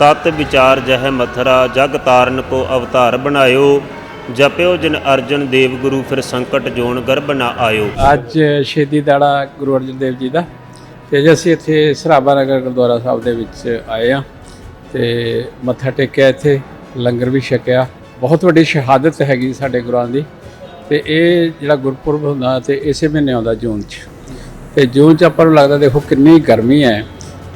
ਤਤ ਵਿਚਾਰ ਜਹ ਮਥਰਾ, ਜਗ ਤਾਰਨ ਕੋ ਅਵਤਾਰ ਬਣਾਇਓ, ਜਪਿਓ ਜਿਨ ਅਰਜਨ ਦੇਵ ਗੁਰੂ, ਫਿਰ ਸੰਕਟ ਜੋਨ ਗਰਭ ਨਾ ਆਇਓ। ਅੱਜ ਸ਼ਹੀਦੀ ਦਾੜਾ ਗੁਰੂ ਅਰਜਨ ਦੇਵ ਜੀ ਦਾ, ਤੇ ਅੱਜ ਅਸੀਂ ਇੱਥੇ ਸਰਾਭਾ ਨਗਰ ਗੁਰਦੁਆਰਾ ਸਾਹਿਬ ਦੇ ਵਿੱਚ ਆਏ ਆ ਤੇ ਮੱਥਾ ਟੇਕਿਆ ਇੱਥੇ, ਲੰਗਰ ਵੀ ਛਕਿਆ। ਬਹੁਤ ਵੱਡੀ ਸ਼ਹਾਦਤ ਹੈਗੀ ਸਾਡੇ ਗੁਰਾਂ ਦੀ, ਤੇ ਇਹ ਜਿਹੜਾ ਗੁਰਪੁਰਬ ਹੁੰਦਾ ਤੇ ਇਸੇ ਮਹੀਨੇ ਆਉਂਦਾ ਜੂਨ 'ਚ। ਤੇ ਜੂਨ 'ਚ ਆਪਾਂ ਨੂੰ ਲੱਗਦਾ ਦੇਖੋ ਕਿੰਨੀ ਗਰਮੀ ਹੈ।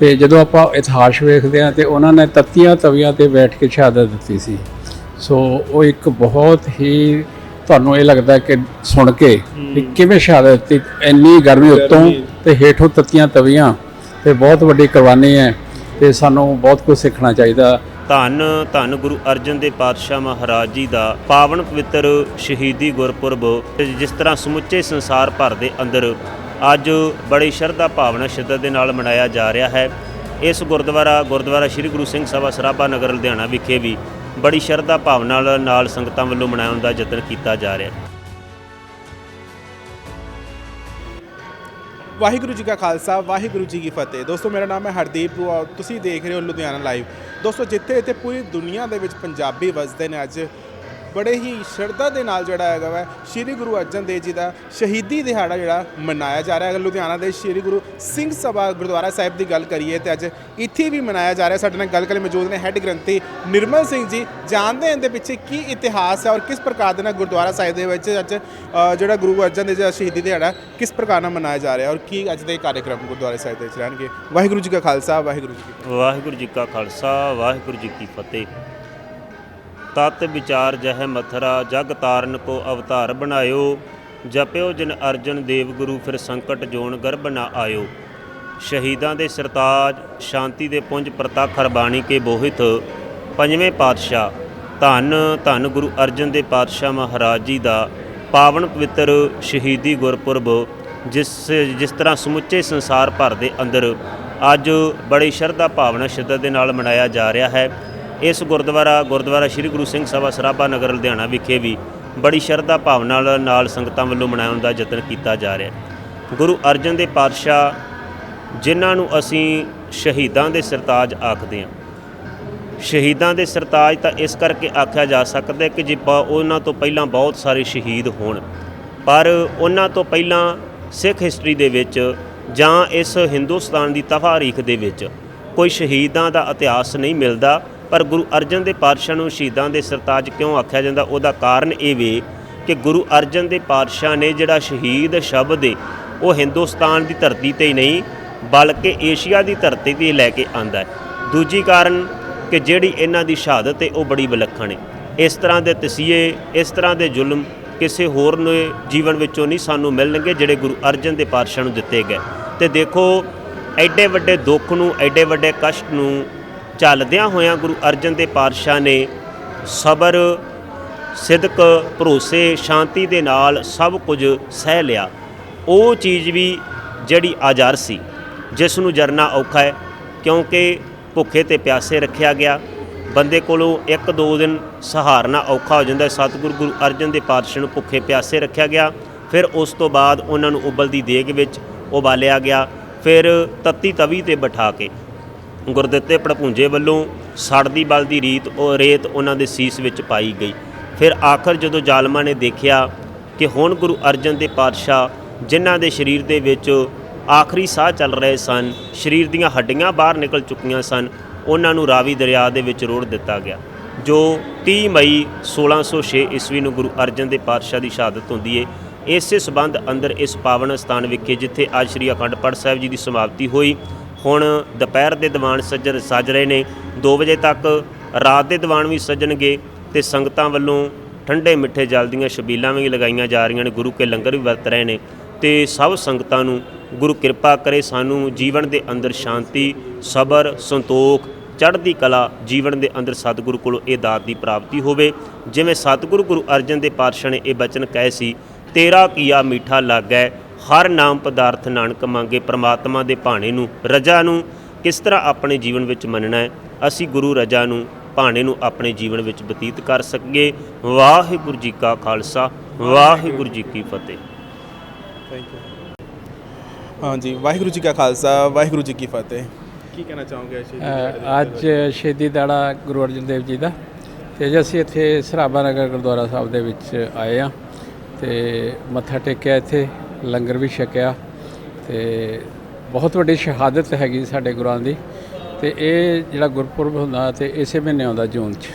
ਤੇ ਜਦੋਂ ਆਪਾਂ ਇਤਿਹਾਸ ਵੇਖਦੇ ਆ ਤੇ ਉਹਨਾਂ ਨੇ ਤੱਤੀਆਂ ਤਵੀਆਂ ਤੇ ਬੈਠ ਕੇ ਸ਼ਹਾਦਤ ਦਿੱਤੀ ਸੀ। ਸੋ ਉਹ ਇੱਕ ਬਹੁਤ ਹੀ ਤੁਹਾਨੂੰ ਇਹ ਲੱਗਦਾ ਕਿ ਸੁਣ ਕੇ ਕਿਵੇਂ ਸ਼ਹਾਦਤ ਦਿੱਤੀ ਇੰਨੀ ਗਰਮੀ। ਉੱਤੋਂ ਤੇ ਹੇਠੋਂ ਤੱਤੀਆਂ ਤਵੀਆਂ ਤੇ ਬਹੁਤ ਵੱਡੀ ਕੁਰਬਾਨੀ ਹੈ ਤੇ ਸਾਨੂੰ ਬਹੁਤ ਕੁਝ ਸਿੱਖਣਾ ਚਾਹੀਦਾ। ਧੰਨ ਧੰਨ ਗੁਰੂ ਅਰਜਨ ਦੇਵ ਪਾਤਸ਼ਾਹ ਮਹਾਰਾਜ ਜੀ ਦਾ ਪਾਵਨ ਪਵਿੱਤਰ ਸ਼ਹੀਦੀ ਗੁਰਪੁਰਬ ਜਿਸ ਤਰ੍ਹਾਂ ਸਮੁੱਚੇ ਸੰਸਾਰ ਭਰ ਦੇ ਅੰਦਰ ਅੱਜ ਬੜੀ ਸ਼ਰਧਾ ਭਾਵਨਾ ਸ਼ਿੱਦਤ ਦੇ ਨਾਲ ਮਨਾਇਆ ਜਾ ਰਿਹਾ ਹੈ। ਇਸ ਗੁਰਦੁਆਰਾ ਗੁਰਦੁਆਰਾ ਸ੍ਰੀ ਗੁਰੂ ਸਿੰਘ ਸਭਾ ਸਰਾਭਾ ਨਗਰ ਲੁਧਿਆਣਾ ਵਿਖੇ ਵੀ ਬੜੀ ਸ਼ਰਧਾ ਭਾਵਨਾ ਨਾਲ- ਸੰਗਤਾਂ ਵੱਲੋਂ ਮਨਾਉਣ ਦਾ ਯਤਨ ਕੀਤਾ ਜਾ ਰਿਹਾ ਹੈ। ਵਾਹਿਗੁਰੂ ਜੀ ਕਾ ਖਾਲਸਾ, ਵਾਹਿਗੁਰੂ ਜੀ ਕੀ ਫਤਿਹ। ਦੋਸਤੋ, ਮੇਰਾ ਨਾਮ ਹੈ ਹਰਦੀਪ ਤੁਸੀਂ ਦੇਖ ਰਹੇ ਹੋ ਲੁਧਿਆਣਾ ਲਾਈਵ। ਦੋਸਤੋ ਜਿੱਥੇ ਇੱਥੇ ਪੂਰੀ ਦੁਨੀਆ ਦੇ ਵਿੱਚ ਪੰਜਾਬੀ ਵਸਦੇ ਨੇ ਅੱਜ ਬੜੇ ਹੀ ਸ਼ਰਧਾ ਦੇ ਨਾਲ ਜਿਹੜਾ ਹੈਗਾ ਵਾ, ਸ਼੍ਰੀ ਗੁਰੂ ਅਰਜਨ ਦੇਵ ਜੀ ਦਾ ਸ਼ਹੀਦੀ ਦਿਹਾੜਾ ਜਿਹੜਾ ਮਨਾਇਆ ਜਾ ਰਿਹਾ ਹੈ ਲੁਧਿਆਣਾ ਦੇ ਸ਼੍ਰੀ ਗੁਰੂ ਸਿੰਘ ਸਭਾ ਗੁਰਦੁਆਰਾ ਸਾਹਿਬ ਦੀ ਗੱਲ ਕਰੀਏ ਤੇ ਅੱਜ ਇੱਥੇ ਵੀ ਮਨਾਇਆ ਜਾ ਰਿਹਾ। ਸਾਡੇ ਨਾਲ ਗੱਲ ਕਰਨ ਮੌਜੂਦ ਨੇ ਹੈੱਡ ਗ੍ਰੰਥੀ ਨਿਰਮਲ ਸਿੰਘ ਜੀ। ਜਾਣਦੇ ਹਨ ਦੇ ਪਿੱਛੇ ਕੀ ਇਤਿਹਾਸ ਹੈ ਔਰ ਕਿਸ ਪ੍ਰਕਾਰ ਦੇ ਨਾਲ ਗੁਰਦੁਆਰਾ ਸਾਹਿਬ ਦੇ ਵਿੱਚ ਅੱਜ ਜਿਹੜਾ ਗੁਰੂ ਅਰਜਨ ਦੇਵ ਜੀ ਦਾ ਸ਼ਹੀਦੀ ਦਿਹਾੜਾ ਕਿਸ ਪ੍ਰਕਾਰ ਨਾਲ ਮਨਾਇਆ ਜਾ ਰਿਹਾ ਔਰ ਕੀ ਅੱਜ ਦੇ ਕਾਰਜਕ੍ਰਮ ਗੁਰਦੁਆਰਾ ਸਾਹਿਬ ਦੇ ਵਿੱਚ ਰਹਿਣਗੇ? ਵਾਹਿਗੁਰੂ ਜੀ ਕਾ ਖਾਲਸਾ, ਵਾਹਿਗੁਰੂ ਜੀ ਕੀ ਵਾਹਿਗੁਰੂ ਜੀ ਕਾ ਖਾਲਸਾ, ਵਾਹਿਗੁਰੂ ਜੀ ਕੀ ਫਤਿਹ। ਤਤ ਵਿਚਾਰ ਜਹ ਮਥਰਾ, ਜਗ ਤਾਰਨ ਕੋ ਅਵਤਾਰ ਬਣਾਇਓ, ਜਪਿਓ ਜਿਨ ਅਰਜਨ ਦੇਵ ਗੁਰੂ, ਫਿਰ ਸੰਕਟ ਜੋਨ ਗਰਭ ਨਾ ਆਇਓ। ਸ਼ਹੀਦਾਂ ਦੇ ਸਰਤਾਜ, ਸ਼ਾਂਤੀ ਦੇ ਪੁੰਜ ਪ੍ਰਤੱਖ ਹਰਬਾਣੀ ਕੇ ਬੋਹਿਤ, ਪੰਜਵੇਂ ਪਾਤਸ਼ਾਹ, ਧੰਨ ਧੰਨ ਗੁਰੂ ਅਰਜਨ ਦੇ ਪਾਤਸ਼ਾਹ ਮਹਾਰਾਜ ਜੀ ਦਾ ਪਾਵਨ ਪਵਿੱਤਰ ਸ਼ਹੀਦੀ ਗੁਰਪੁਰਬ, ਜਿਸ ਜਿਸ ਤਰ੍ਹਾਂ ਸਮੁੱਚੇ ਸੰਸਾਰ ਭਰ ਦੇ ਅੰਦਰ ਅੱਜ ਬੜੀ ਸ਼ਰਧਾ ਭਾਵਨਾ ਸ਼ਿੱਦਤ ਦੇ ਨਾਲ ਮਨਾਇਆ ਜਾ ਰਿਹਾ ਹੈ। ਇਸ ਗੁਰਦੁਆਰਾ ਗੁਰਦੁਆਰਾ ਸ੍ਰੀ ਗੁਰੂ ਸਿੰਘ ਸਭਾ ਸਰਾਭਾ ਨਗਰ ਲੁਧਿਆਣਾ ਵਿਖੇ ਵੀ ਬੜੀ ਸ਼ਰਧਾ ਭਾਵਨਾ ਨਾਲ- ਨਾਲ ਸੰਗਤਾਂ ਵੱਲੋਂ ਮਨਾਉਣ ਦਾ ਯਤਨ ਕੀਤਾ ਜਾ ਰਿਹਾ ਹੈ। ਗੁਰੂ ਅਰਜਨ ਦੇ ਪਾਤਸ਼ਾਹ, ਜਿਨ੍ਹਾਂ ਨੂੰ ਅਸੀਂ ਸ਼ਹੀਦਾਂ ਦੇ ਸਰਤਾਜ ਆਖਦੇ ਹਾਂ। ਸ਼ਹੀਦਾਂ ਦੇ ਸਰਤਾਜ ਤਾਂ ਇਸ ਕਰਕੇ ਆਖਿਆ ਜਾ ਸਕਦਾ ਕਿ ਜੇ ਪ- ਉਹਨਾਂ ਤੋਂ ਪਹਿਲਾਂ ਬਹੁਤ ਸਾਰੇ ਸ਼ਹੀਦ ਹੋਣ, ਪਰ ਉਹਨਾਂ ਤੋਂ ਪਹਿਲਾਂ ਸਿੱਖ ਹਿਸਟਰੀ ਦੇ ਵਿੱਚ ਜਾਂ ਇਸ ਹਿੰਦੁਸਤਾਨ ਦੀ ਤਫਾਰੀਖ ਦੇ ਵਿੱਚ ਕੋਈ ਸ਼ਹੀਦਾਂ ਦਾ ਇਤਿਹਾਸ ਨਹੀਂ ਮਿਲਦਾ। ਪਰ ਗੁਰੂ ਅਰਜਨ ਦੇ ਪਾਤਸ਼ਾਹ ਨੂੰ ਸ਼ਹੀਦਾਂ ਦੇ ਸਰਤਾਜ ਕਿਉਂ ਆਖਿਆ ਜਾਂਦਾ? ਉਹਦਾ ਕਾਰਨ ਇਹ ਵੇ ਕਿ ਗੁਰੂ ਅਰਜਨ ਦੇ ਪਾਤਸ਼ਾਹ ਨੇ ਜਿਹੜਾ ਸ਼ਹੀਦ ਸ਼ਬਦ ਹੈ ਉਹ ਹਿੰਦੁਸਤਾਨ ਦੀ ਧਰਤੀ ਤੇ ਹੀ ਨਹੀਂ, ਬਲਕਿ ਏਸ਼ੀਆ ਦੀ ਧਰਤੀ ਤੇ ਲੈ ਕੇ ਆਂਦਾ ਦੂਜੀ ਕਾਰਨ ਕਿ ਜਿਹੜੀ ਇਹਨਾਂ ਦੀ ਸ਼ਹਾਦਤ ਹੈ ਉਹ ਬੜੀ ਵਿਲੱਖਣ ਹੈ ਇਸ ਤਰ੍ਹਾਂ ਦੇ ਤਸੀਹੇ, ਇਸ ਤਰ੍ਹਾਂ ਦੇ ਜ਼ੁਲਮ ਕਿਸੇ ਹੋਰ ਨੇ ਜੀਵਨ ਵਿੱਚੋਂ ਨਹੀਂ ਸਾਨੂੰ ਮਿਲਣਗੇ ਜਿਹੜੇ ਗੁਰੂ ਅਰਜਨ ਦੇ ਪਾਤਸ਼ਾਹ ਨੂੰ ਦਿੱਤੇ ਗਏ। ਤੇ ਦੇਖੋ, ਐਡੇ ਵੱਡੇ ਦੁੱਖ ਨੂੰ, ਐਡੇ ਵੱਡੇ ਕਸ਼ਟ ਨੂੰ ਝੱਲਦਿਆਂ ਹੋਇਆਂ ਗੁਰੂ ਅਰਜਨ ਦੇ ਪਾਤਸ਼ਾਹ ਨੇ ਸਬਰ, ਸਿਦਕ, ਭਰੋਸੇ, ਸ਼ਾਂਤੀ ਦੇ ਨਾਲ ਸਭ ਕੁਝ ਸਹਿ ਲਿਆ। ਉਹ ਚੀਜ਼ ਵੀ ਜਿਹੜੀ ਆਜ਼ਾਰ ਸੀ, ਜਿਸ ਨੂੰ ਜਰਨਾ ਔਖਾ ਹੈ, ਕਿਉਂਕਿ ਭੁੱਖੇ ਤੇ ਪਿਆਸੇ ਰੱਖਿਆ ਗਿਆ। ਬੰਦੇ ਕੋਲੋਂ ਇੱਕ ਦੋ ਦਿਨ ਸਹਾਰਨਾ ਔਖਾ ਹੋ ਜਾਂਦਾ ਹੈ। ਸਤਿਗੁਰੂ ਗੁਰੂ ਅਰਜਨ ਦੇ ਪਾਤਸ਼ਾਹ ਨੂੰ ਭੁੱਖੇ ਪਿਆਸੇ ਰੱਖਿਆ ਗਿਆ। ਫਿਰ ਉਸ ਤੋਂ ਬਾਅਦ ਉਹਨਾਂ ਨੂੰ ਉਬਲਦੀ ਦੇਗ ਵਿੱਚ ਉਬਾਲਿਆ ਗਿਆ। ਫਿਰ ਤੱਤੀ ਤਵੀ ਤੇ ਬਿਠਾ ਕੇ ਗੁਰਦਿੱਤੇ ਪੜਪੂੰਜੇ ਵੱਲੋਂ ਸੜਦੀ ਬਲਦੀ ਰੀਤ ਉਹ ਰੇਤ ਉਹਨਾਂ ਦੇ ਸੀਸ ਵਿੱਚ ਪਾਈ ਗਈ। ਫਿਰ ਆਖਰ ਜਦੋਂ ਜ਼ਾਲਮਾਂ ਨੇ ਦੇਖਿਆ ਕਿ ਹੁਣ ਗੁਰੂ ਅਰਜਨ ਦੇ ਪਾਤਸ਼ਾਹ ਜਿਨ੍ਹਾਂ ਦੇ ਸਰੀਰ ਦੇ ਵਿੱਚ ਆਖਰੀ ਸਾਹ ਚੱਲ ਰਹੇ ਸਨ, ਸਰੀਰ ਦੀਆਂ ਹੱਡੀਆਂ ਬਾਹਰ ਨਿਕਲ ਚੁੱਕੀਆਂ ਸਨ, ਉਹਨਾਂ ਨੂੰ ਰਾਵੀ ਦਰਿਆ ਦੇ ਵਿੱਚ ਰੋੜ ਦਿੱਤਾ ਗਿਆ, ਜੋ 30 ਮਈ 1606 ਈਸਵੀ ਨੂੰ ਗੁਰੂ ਅਰਜਨ ਦੇ ਪਾਤਸ਼ਾਹ ਦੀ ਸ਼ਹਾਦਤ ਹੁੰਦੀ ਹੈ ਇਸੇ ਸਬੰਧ ਅੰਦਰ ਇਸ ਪਾਵਨ ਸਥਾਨ ਵਿਖੇ ਜਿੱਥੇ ਅੱਜ ਸ੍ਰੀ ਅਖੰਡ ਪਾਠ ਸਾਹਿਬ ਜੀ ਦੀ ਸਮਾਪਤੀ ਹੋਈ ਹੁਣ ਦੁਪਹਿਰ ਦੇ ਦੀਵਾਨ ਸੱਜਰ ਸੱਜ ਰਹੇ ਨੇ। 2 ਵਜੇ ਤੱਕ ਰਾਤ ਦੇ ਦੀਵਾਨ ਵੀ ਸੱਜਣਗੇ ਤੇ ਸੰਗਤਾਂ ਵੱਲੋਂ ਠੰਡੇ ਮਿੱਠੇ ਜਲ ਦੀਆਂ ਛਬੀਲਾਂ ਵੀ ਲਗਾਈਆਂ ਜਾ ਰਹੀਆਂ ਨੇ। ਗੁਰੂ ਕੇ ਲੰਗਰ ਵੀ ਵਰਤ ਰਹੇ ਨੇ ਤੇ ਸਭ ਸੰਗਤਾਂ ਨੂੰ ਗੁਰੂ ਕਿਰਪਾ ਕਰੇ ਸਾਨੂੰ ਜੀਵਨ ਦੇ ਅੰਦਰ ਸ਼ਾਂਤੀ, ਸਬਰ, ਸੰਤੋਖ, ਚੜ੍ਹਦੀ ਕਲਾ, ਜੀਵਨ ਦੇ ਅੰਦਰ ਸਤਿਗੁਰੂ ਕੋਲੋਂ ਇਹ ਦਾਤ ਦੀ ਪ੍ਰਾਪਤੀ ਹੋਵੇ। ਜਿਵੇਂ ਸਤਿਗੁਰੂ ਗੁਰੂ ਅਰਜਨ ਦੇ ਪਾਤਸ਼ਾਹ ਨੇ ਇਹ ਬਚਨ ਕਹੇ ਸੀ, ਤੇਰਾ ਕੀਆ ਮਿੱਠਾ ਲੱਗੈ ਹਰ ਨਾਮ ਪਦਾਰਥ ਨਾਨਕ ਮੰਗੇ ਪ੍ਰਮਾਤਮਾ ਦੇ ਭਾਣੇ ਨੂੰ ਰਜਾ ਨੂੰ ਕਿਸ ਤਰ੍ਹਾਂ ਆਪਣੇ ਜੀਵਨ ਵਿੱਚ ਮੰਨਣਾ ਹੈ? ਅਸੀਂ ਗੁਰੂ ਰਜਾ ਨੂੰ ਭਾਣੇ ਨੂੰ ਆਪਣੇ ਜੀਵਨ ਵਿੱਚ ਬਤੀਤ ਕਰ ਸਕੀਏ। ਵਾਹਿਗੁਰੂ ਜੀ ਕਾ ਖਾਲਸਾ ਵਾਹਿਗੁਰੂ ਜੀ ਕੀ ਫਤਿਹ। ਥੈਂਕ ਯੂ ਹਾਂਜੀ ਵਾਹਿਗੁਰੂ ਜੀ ਕਾ ਖਾਲਸਾ ਵਾਹਿਗੁਰੂ ਜੀ ਕੀ ਫਤਿਹ। ਕੀ ਕਹਿਣਾ ਚਾਹੋਗੇ ਅੱਜ ਸ਼ਹੀਦੀ ਦਾੜਾ ਗੁਰੂ ਅਰਜਨ ਦੇਵ ਜੀ ਦਾ। ਤੇ ਅੱਜ ਅਸੀਂ ਇੱਥੇ ਸਰਾਭਾ ਨਗਰ ਗੁਰਦੁਆਰਾ ਸਾਹਿਬ ਦੇ ਵਿੱਚ ਆਏ ਆ। ਤੇ ਮੱਥਾ ਟੇਕਿਆ ਇੱਥੇ। ਲੰਗਰ ਵੀ ਛਕਿਆ ਤੇ ਬਹੁਤ ਵੱਡੀ ਸ਼ਹਾਦਤ ਹੈਗੀ ਸਾਡੇ ਗੁਰਾਂ ਦੀ ਤੇ ਇਹ ਜਿਹੜਾ ਗੁਰਪੁਰਬ ਹੁੰਦਾ ਤੇ ਇਸੇ ਮਹੀਨੇ ਆਉਂਦਾ ਜੂਨ 'ਚ।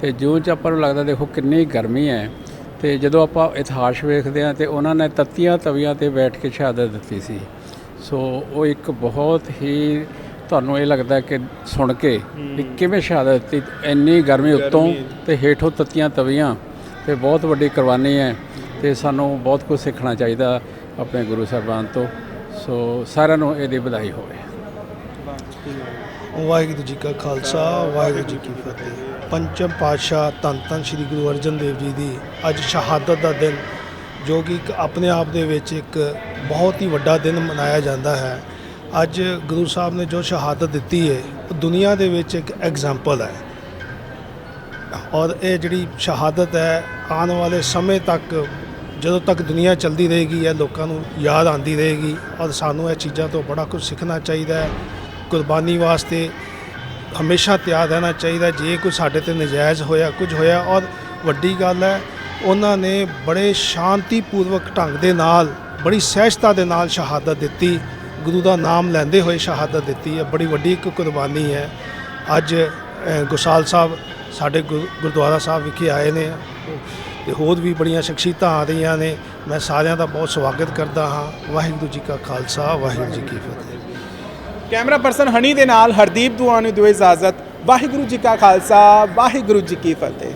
ਤੇ ਜੂਨ 'ਚ ਆਪਾਂ ਨੂੰ ਲੱਗਦਾ ਦੇਖੋ ਕਿੰਨੀ ਗਰਮੀ ਹੈ ਤੇ ਜਦੋਂ ਆਪਾਂ ਇਤਿਹਾਸ ਵੇਖਦੇ ਆ ਤੇ ਉਹਨਾਂ ਨੇ ਤੱਤੀਆਂ ਤਵੀਆਂ ਤੇ ਬੈਠ ਕੇ ਸ਼ਹਾਦਤ ਦਿੱਤੀ ਸੀ। ਸੋ ਉਹ ਇੱਕ ਬਹੁਤ ਹੀ ਤੁਹਾਨੂੰ ਇਹ ਲੱਗਦਾ ਕਿ ਸੁਣ ਕੇ ਵੀ ਕਿਵੇਂ ਸ਼ਹਾਦਤ ਦਿੱਤੀ ਇੰਨੀ ਗਰਮੀ ਉੱਤੋਂ ਤੇ ਹੇਠੋਂ ਤੱਤੀਆਂ ਤਵੀਆਂ ਤੇ ਬਹੁਤ ਵੱਡੀ ਕੁਰਬਾਨੀ ਹੈ। ਤੇ ਸਾਨੂੰ ਬਹੁਤ ਕੁਝ ਸਿੱਖਣਾ ਚਾਹੀਦਾ ਆਪਣੇ ਗੁਰੂ ਸਾਹਿਬਾਨ ਤੋਂ। ਸੋ ਸਾਰਿਆਂ ਨੂੰ ਇਹਦੀ ਵਧਾਈ ਹੋਵੇ। ਵਾਹਿਗੁਰੂ ਜੀ ਕਾ ਖਾਲਸਾ, ਵਾਹਿਗੁਰੂ ਜੀ ਕੀ ਫਤਿਹ। ਪੰਚਮ ਪਾਤਸ਼ਾਹ ਧੰਨ ਧੰਨ ਸ੍ਰੀ ਗੁਰੂ ਅਰਜਨ ਦੇਵ ਜੀ ਦੀ ਅੱਜ ਸ਼ਹਾਦਤ ਦਾ ਦਿਨ, ਜੋ ਕਿ ਇੱਕ ਆਪਣੇ ਆਪ ਦੇ ਵਿੱਚ ਇੱਕ ਬਹੁਤ ਹੀ ਵੱਡਾ ਦਿਨ ਮਨਾਇਆ ਜਾਂਦਾ ਹੈ। ਅੱਜ ਗੁਰੂ ਸਾਹਿਬ ਨੇ ਜੋ ਸ਼ਹਾਦਤ ਦਿੱਤੀ ਹੈ, ਉਹ ਦੁਨੀਆ ਦੇ ਵਿੱਚ ਇੱਕ ਐਗਜ਼ਾਮਪਲ ਹੈ। ਔਰ ਇਹ ਜਿਹੜੀ ਸ਼ਹਾਦਤ ਹੈ, ਆਉਣ ਵਾਲੇ ਸਮੇਂ ਤੱਕ ਜਦੋਂ ਤੱਕ ਦੁਨੀਆ ਚੱਲਦੀ ਰਹੇਗੀ ਇਹ ਲੋਕਾਂ ਨੂੰ ਯਾਦ ਆਉਂਦੀ ਰਹੇਗੀ ਔਰ ਸਾਨੂੰ ਇਹ ਚੀਜ਼ਾਂ ਤੋਂ ਬੜਾ ਕੁਝ ਸਿੱਖਣਾ ਚਾਹੀਦਾ ਹੈ। ਕੁਰਬਾਨੀ ਵਾਸਤੇ ਹਮੇਸ਼ਾ ਤਿਆਰ ਰਹਿਣਾ ਚਾਹੀਦਾ ਜੇ ਕੋਈ ਸਾਡੇ ਤੇ ਨਜਾਇਜ਼ ਹੋਇਆ ਕੁਝ ਹੋਇਆ ਔਰ ਵੱਡੀ ਗੱਲ ਹੈ ਉਹਨਾਂ ਨੇ ਬੜੇ ਸ਼ਾਂਤੀਪੂਰਵਕ ਢੰਗ ਦੇ ਨਾਲ ਬੜੀ ਸਹਿਜਤਾ ਦੇ ਨਾਲ ਸ਼ਹਾਦਤ ਦਿੱਤੀ। ਗੁਰੂ ਦਾ ਨਾਮ ਲੈਂਦੇ ਹੋਏ ਸ਼ਹਾਦਤ ਦਿੱਤੀ ਹੈ। ਬੜੀ ਵੱਡੀ ਇੱਕ ਕੁਰਬਾਨੀ ਹੈ। ਅੱਜ ਅ, ਗੁਸਾਲ ਸਾਹਿਬ ਸਾਡੇ ਗੁਰ- ਗੁਰਦੁਆਰਾ ਸਾਹਿਬ ਵਿਖੇ ਆਏ ਨੇ। ਤੇ ਹੋਰ ਵੀ ਬੜੀਆਂ ਸ਼ਖਸੀਅਤਾਂ ਆ ਰਹੀਆਂ ਨੇ। ਮੈਂ ਸਾਰਿਆਂ ਦਾ ਬਹੁਤ ਸਵਾਗਤ ਕਰਦਾ ਹਾਂ। ਵਾਹਿਗੁਰੂ ਜੀ ਕਾ ਖਾਲਸਾ, ਵਾਹਿਗੁਰੂ ਜੀ ਕੀ ਫਤਿਹ। ਕੈਮਰਾ ਪਰਸਨ ਹਨੀ ਦੇ ਨਾਲ ਹਰਦੀਪ ਦੁਆ ਨੂੰ ਦਿਓ ਇਜਾਜ਼ਤ। ਵਾਹਿਗੁਰੂ ਜੀ ਕਾ ਖਾਲਸਾ, ਵਾਹਿਗੁਰੂ ਜੀ ਕੀ ਫਤਿਹ।